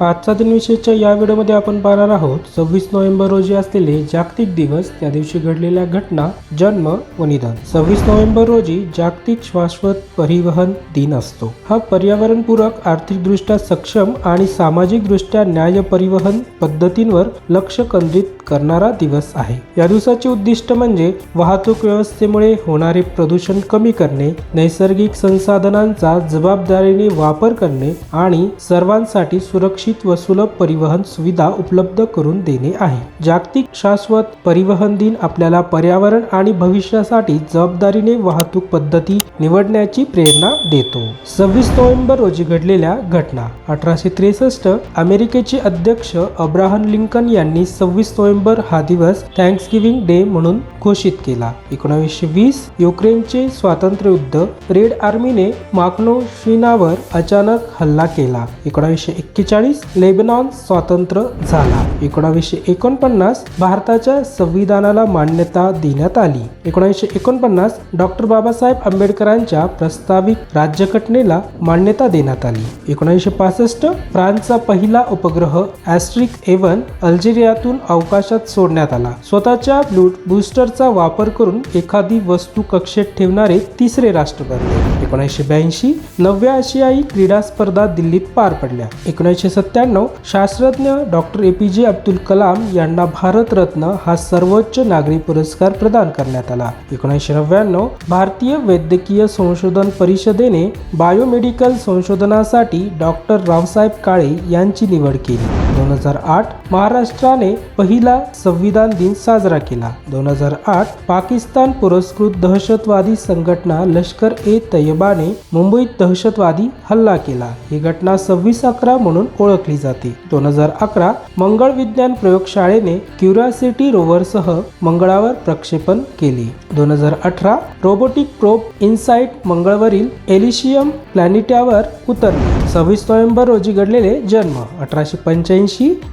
आजचा दिनविशेषच्या या व्हिडिओमध्ये आपण पाहणार आहोत सव्वीस नोव्हेंबर रोजी असलेले जागतिक दिवस त्या दिवशी घडलेल्या घटना जन्म व निधन. सव्वीस नोव्हेंबर रोजी जागतिक शाश्वत परिवहन दिन असतो. हा पर्यावरणपूरक आर्थिकदृष्ट्या सक्षम आणि सामाजिकदृष्ट्या न्याय परिवहन पद्धतींवर लक्ष केंद्रित करणारा दिवस आहे. या दिवसाचे उद्दिष्ट म्हणजे वाहतूक व्यवस्थेमुळे होणारे प्रदूषण कमी करणे नैसर्गिक संसाधनांचा जबाबदारीने वापर करणे आणि सर्वांसाठी सुरक्षित व सुलभ परिवहन सुविधा उपलब्ध करून देणे आहे. जागतिक शाश्वत परिवहन दिन आपल्याला पर्यावरण आणि भविष्यासाठी जबाबदारीने वाहतूक पद्धती निवडण्याची प्रेरणा देतो. सव्वीस नोव्हेंबर रोजी घडलेल्या घटना. अठराशे त्रेसष्ट अमेरिकेचे अध्यक्ष अब्राहम लिंकन यांनी सव्वीस नोव्हेंबर हा दिवस थँक्स गिव्हिंग डे म्हणून घोषित केला. एकोणावीसशे वीस युक्रेनचे स्वातंत्र्य युद्ध रेड आर्मीने माक्नोशिनावर अचानक हल्ला केला. एकोणावीसशे एक्केचाळीस लेबनॉन स्वातंत्र्य झाला. एकोणावीसशे एकोणपन्नास भारताच्या संविधानाला मान्यता देण्यात आली. एकोणीसशे एकोणपन्नास डॉक्टर बाबासाहेब आंबेडकरांच्या प्रस्तावित राज्यघटनेला मान्यता देण्यात आली. एकोणीसशे पासष्ट फ्रान्सचा पहिला उपग्रह ॲस्ट्रिक एवन अल्जेरियातून अवकाशात सोडण्यात आला. स्वतःच्या ब्लू बूस्टरचा वापर करून एखादी वस्तू कक्षेत ठेवणारे तिसरे राष्ट्र बनले. एकोणीसशे ब्याऐंशी नवव्या आशियाई क्रीडा स्पर्धा दिल्लीत पार पडल्या. एकोणीसशे सत्त्याण्णव शास्त्रज्ञ डॉक्टर ए पी जे अब्दुल कलाम यांना भारतरत्न हा सर्वोच्च नागरी पुरस्कार प्रदान करण्यात आला. एकोणीसशे नव्याण्णव भारतीय वैद्यकीय संशोधन परिषदेने बायोमेडिकल संशोधनासाठी डॉक्टर रावसाहेब काळे यांची निवड केली. दोन हजार आठ महाराष्ट्राने पहिला संविधान दिन साजरा केला. दोन हजार आठ पाकिस्तान पुरस्कृत दहशतवादी संघटना लष्कर ए तयबाने मुंबईत दहशतवादी हल्ला केला. ही घटना सव्वीस अकरा म्हणून ओळखली जाते. दोन हजार अकरा मंगळ विज्ञान प्रयोगशाळेने क्युरिओसिटी रोव्हरसह मंगळावर प्रक्षेपण केले. दोन हजार अठरा रोबोटिक प्रोब इनसाइट मंगळवरील एलिशियम प्लॅनिट्यावर उतरले. सव्वीस नोव्हेंबर रोजी घडलेले जन्म. अठराशे पंच्याऐंशी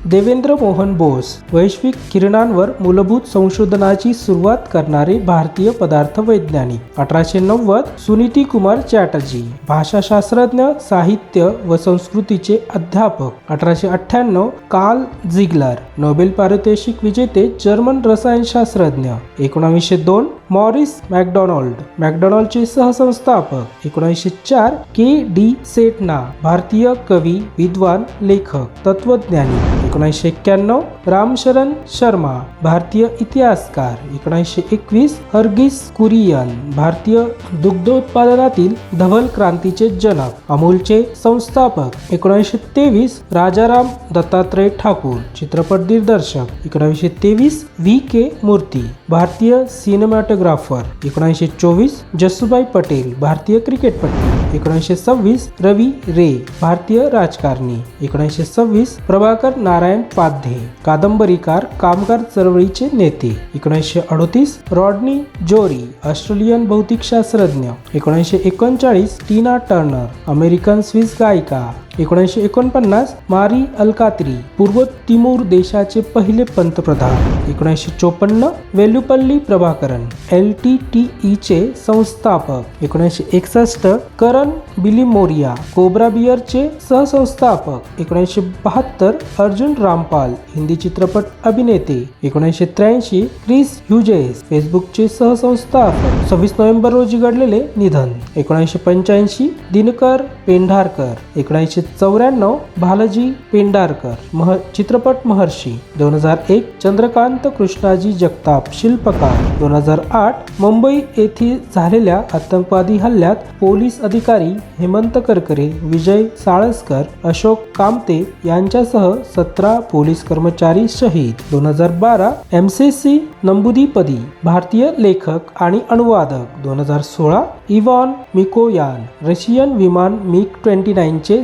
देवेंद्र मोहन बोस वैश्विक किरणांवर मूलभूत संशोधनाची सुरुवात करणारे भारतीय पदार्थ वैज्ञानिक. अठराशे नव्वद सुनीती कुमार चॅटर्जी भाषाशास्त्रज्ञ साहित्य व संस्कृतीचे अध्यापक. अठराशे अठ्ठ्याण्णव काल झिगलर नोबेल पारितोषिक विजेते जर्मन रसायनशास्त्रज्ञ. एकोणावीसशे दोन मॉरिस मॅकडॉनॉल्ड मॅकडोनाल्डचे सहसंस्थापक. एकोणीसशे चार के डी सेटना भारतीय कवी विद्वान लेखक तत्वज्ञान. Ayan. एकोणीसशे एक्क्याण्णव रामशरण शर्मा भारतीय इतिहासकार. एकोणीसशे एकवीस हर्गिस कुरियन भारतीय दुग्धोत्पादनातील धवल क्रांतीचे जनक अमूलचे संस्थापक. एकोणीसशे तेवीस राजाराम दत्तात्रय ठाकूर चित्रपट दिग्दर्शक. एकोणीसशे तेवीस व्ही. के. मूर्ती भारतीय सिनेमॅटोग्राफर. एकोणीसशे चोवीस जसुबाई पटेल भारतीय क्रिकेटपटू. एकोणीसशे सव्वीस रवी रे भारतीय राजकारणी. एकोणीसशे सव्वीस प्रभाकर नारायण नारायण पाध्ये कादंबरीकार कामगार चळवळीचे नेते एकोणीसशे अडोतीस रॉडनी जोरी ऑस्ट्रेलियन भौतिकशास्त्रज्ञ एकोणीसशे एकोणचाळीस टीना टर्नर अमेरिकन स्विस गायिका एकोणीसशे एकोणपन्नास मारी अलकात्री पूर्व तिमूर देशाचे पहिले पंतप्रधान. एकोणीसशे चोपन्न Velupillai Prabhakaran L T T ईचे संस्थापक. एकोणीसशे एकसष्ट करण बिलिमोरिया कोब्रा बियरचे सहसंस्थापक. एकोणीसशे बहात्तर अर्जुन रामपाल हिंदी चित्रपट अभिनेते. एकोणीसशे त्र्याऐंशी क्रिस ह्युजेस फेसबुकचे सहसंस्थापक. सव्वीस नोव्हेंबर रोजी घडलेले निधन. एकोणीसशे पंच्याऐंशी दिनकर पेंढारकर. एकोणीसशे चौऱ्याण्णव भालजी पेंडारकर मह चित्रपट महर्षी दोन हजार एक चंद्रकांत कृष्णाजी जगताप शिल्पकार दोन हजार आठ मुंबई येथे झालेल्या आतंकवादी हल्ल्यात पोलीस अधिकारी हेमंत करकरे विजय साळसकर अशोक कामते यांच्यासह सतरा पोलीस कर्मचारी शहीद. दोन हजार बारा एम सी सी नंबुदीपदी भारतीय लेखक आणि अनुवादक. दोन हजार सोळा इवॉन मिकोयान रशियन विमान मिग ट्वेंटी नाईनचे